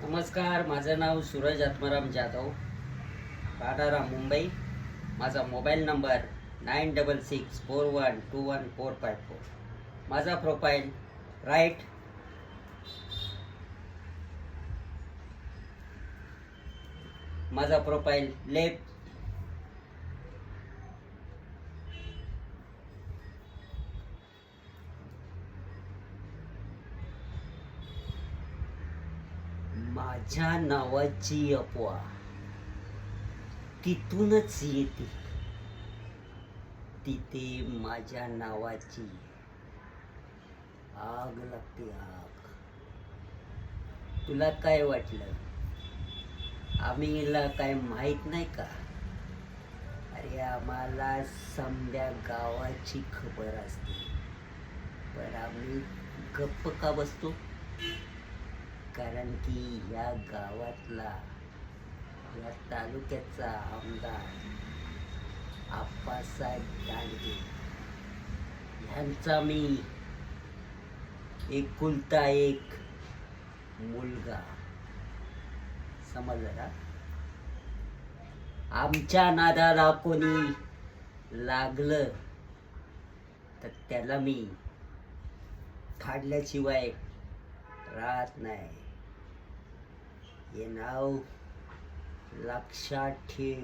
नमस्कार माझं नाव सूरज आत्माराम जाधव राहणारा मुंबई. माझा mobile number nine double six four one two one four five four. माझा प्रोफाईल राईट. माझा प्रोफाईल लेफ्ट. माझ्या नावाची अपवा. तिथूनच येते. तिथे माझ्या नावाची आग लागते आग. तुला काय वाटलं? आम्हीला काय माहीत नाही का? अरे आम्हाला समद्या गावाची खबर असते. पण आम्ही गप्प का बसतो? कारण की या गावातला या तालुक्याचा आमदार आप्पासाहेब दांडगे ह्यांचा मी एकुलता एक मुलगा. समजलं का? आमच्या नादाला कोणी लागलं तर त्याला मी फाडल्याशिवाय राहत नाही. हे नाव लक्षात ठेव